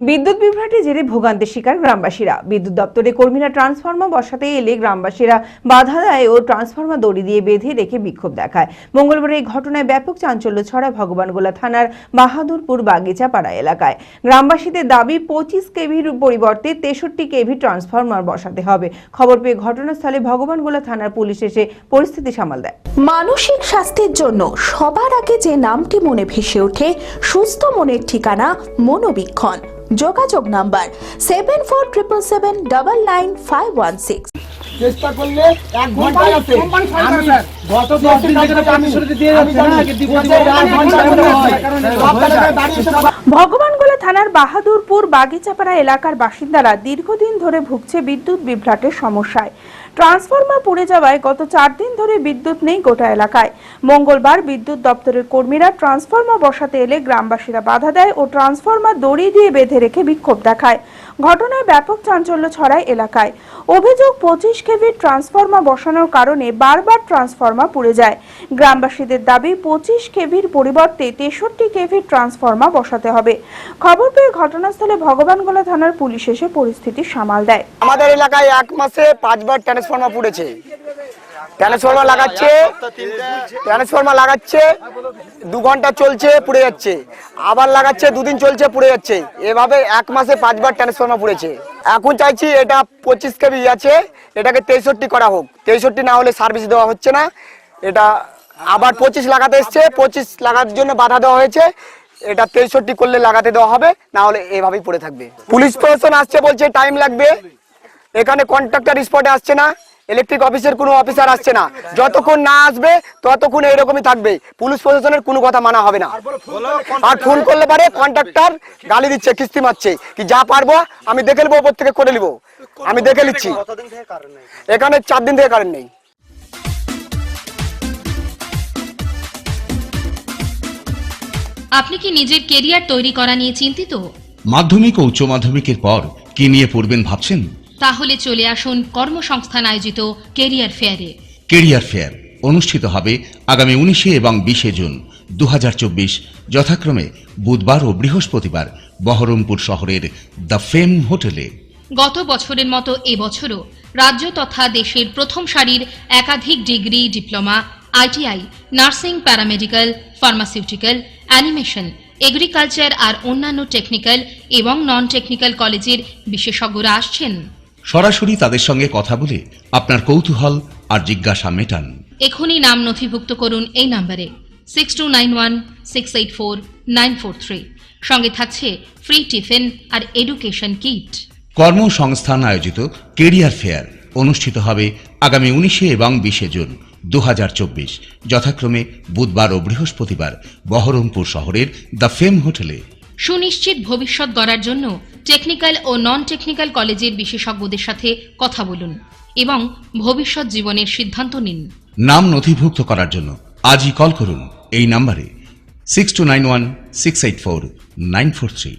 বিদ্যুৎ বিভ্রাটের জেরে ভোগান্তির শিকার গ্রামবাসীরা। বিদ্যুৎ দপ্তরে কর্মীরা ট্রান্সফর্মার বসাতে এলে গ্রামবাসীরা বাধা দেয় ও ট্রান্সফর্মার দড়ি দিয়ে বেঁধে রেখে বিক্ষোভ দেখায়। মঙ্গলবার এই ঘটনায় ব্যাপক চাঞ্চল্য ছড়া ভগবানগোলা থানার বাহাদুরপুর বাগিচাপাড়া এলাকায়। গ্রামবাসীদের দাবি, পঁচিশ কেভির পরিবর্তে তেষট্টি কেভি ট্রান্সফর্মার বসাতে হবে। খবর পেয়ে ঘটনাস্থলে ভগবানগোলা থানার পুলিশ এসে পরিস্থিতি সামাল দেয়। মানসিক স্বাস্থ্যের জন্য সবার আগে যে নামটি মনে ভেসে ওঠে, সুস্থ মনের ঠিকানা মনোবীক্ষণ। যোগাযোগ number seven four triple seven double nine five one six চেষ্টা করলে এক ঘন্টায় আছে। আমি গত দশ দিন থেকে তো প্রতিশ্রুতি দিয়ে যাচ্ছে না, আগে দিব, দিব, এক ঘণ্টার হয়। আপনারা দাঁড়িয়ে থাকুন। ভগবানগোলা থানার বাহাদুরপুর বাগিচাপাড়া এলাকার বাসিন্দারা দীর্ঘদিন ধরে ভুগছে বিদ্যুৎ বিভ্রাটের সমস্যায়। ট্রান্সফরমার পুড়ে যাওয়ায় গত চার দিন ধরে বিদ্যুৎ নেই গোটা এলাকায়। মঙ্গলবার বিদ্যুৎ দপ্তরের কর্মীরা ট্রান্সফরমার বসাতে এলে গ্রামবাসীরা বাধা দেয় ও ট্রান্সফরমার দড়ি দিয়ে বেঁধে রেখে বিক্ষোভ দেখায়। ঘটনায় ব্যাপক চাঞ্চল্য ছড়ায় এলাকায়। অভিযোগ, পঁচিশ কেভির ট্রান্সফরমার বসানোর কারণে বারবার ট্রান্সফরমার পুড়ে যায়। গ্রামবাসীদের দাবি, পঁচিশ কেভির পরিবর্তে তেষট্টি কেভির ট্রান্সফরমার বসাতে হবে। খবর পেয়ে ঘটনাস্থলে ভগবানগোলা থানার পুলিশ এসে পরিস্থিতি সামাল দেয়। আমাদের এলাকায় এক মাসে পাঁচবার ট্রান্সফর্মার পুড়েছে। ট্রান্সফর্মার লাগাচ্ছে। ট্রান্সফর্মার লাগাচ্ছে। দু ঘণ্টা চলছে, পুড়ে যাচ্ছে। আবার লাগাচ্ছে, দুদিন চলছে, পুড়ে যাচ্ছে। এভাবে এক মাসে পাঁচবার ট্রান্সফর্মার পুড়েছে। এখন চাইছি এটা পঁচিশ কেবি আছে, এটাকে তেষট্টি করা হোক। তেষট্টি না হলে সার্ভিস দেওয়া হচ্ছে না। এটা আবার পঁচিশ লাগাতে এসছে, পঁচিশ লাগার জন্য বাধা দেওয়া হয়েছে। এটা তেষট্টি করলে লাগাতে দেওয়া হবে, না হলে এভাবেই পড়ে থাকবে। পুলিশ প্রশাসন আসছে, বলছে টাইম লাগবে। এখানে কন্ট্রাক্টর স্পটে আসছে না ইলেকট্রিক অফিসের কোনো অফিসার আসছে না। যতক্ষণ না আসবে ততক্ষণ এরকমই থাকবে। পুলিশ প্রশাসনের কোনো কথা মানা হবে না। আর ফোন করলে পারে কন্ট্রাক্টর গালি দিচ্ছে কিস্তি মারছে। কি যা পারব আমি দেখে নেব ওপর থেকে করে নিবো। আমি দেখে নিচ্ছি। এখানে চার দিন থেকে কারেন্ট নেই। আপনি কি নিজের কেরিয়ার তৈরি করা নিয়ে চিন্তিত? মাধ্যমিক ও উচ্চ মাধ্যমিকের পর কি নিয়ে পড়বেন ভাবছেন? তাহলে চলে আসুন কর্মসংস্থান আয়োজিত কেরিয়ার ফেয়ারে। কেরিয়ার ফেয়ার অনুষ্ঠিত হবে আগামী উনিশে এবং বিশে জুন দু হাজার চব্বিশ যথাক্রমে বুধবার ও বৃহস্পতিবার বহরমপুর শহরের দ্য ফেম হোটেলে। গত বছরের মতো এবছরও রাজ্য তথা দেশের প্রথম সারির একাধিক degree diploma ITI nursing paramedical pharmaceutical animation agriculture আর অন্যান্য টেকনিক্যাল এবং নন টেকনিক্যাল কলেজের বিশেষজ্ঞরা আসছেন। সরাসরি তাদের সঙ্গে কথা বলে আপনার কৌতূহল আর জিজ্ঞাসা মেটান। এখনই নাম নথিভুক্ত করুন এই নাম্বারে six two nine one six eight four nine four three সঙ্গে থাকছে ফ্রি টিফিন আর এডুকেশন কিট কর্মসংস্থান আয়োজিত কেরিয়ার ফেয়ার। অনুষ্ঠিত হবে আগামী উনিশে এবং বিশে জুন দু হাজার চব্বিশ। যথাক্রমে বুধবার ও বৃহস্পতিবার বহরমপুর শহরের দ্য ফেম হোটেলে। সুনিশ্চিত ভবিষ্যৎ গড়ার জন্য টেকনিক্যাল ও নন টেকনিক্যাল কলেজের বিশেষজ্ঞদের সাথে কথা বলুন এবং ভবিষ্যৎ জীবনের সিদ্ধান্ত নিন। নাম নথিভুক্ত করার জন্য আজই কল করুন। এই নাম্বারে six two nine one six eight four nine four three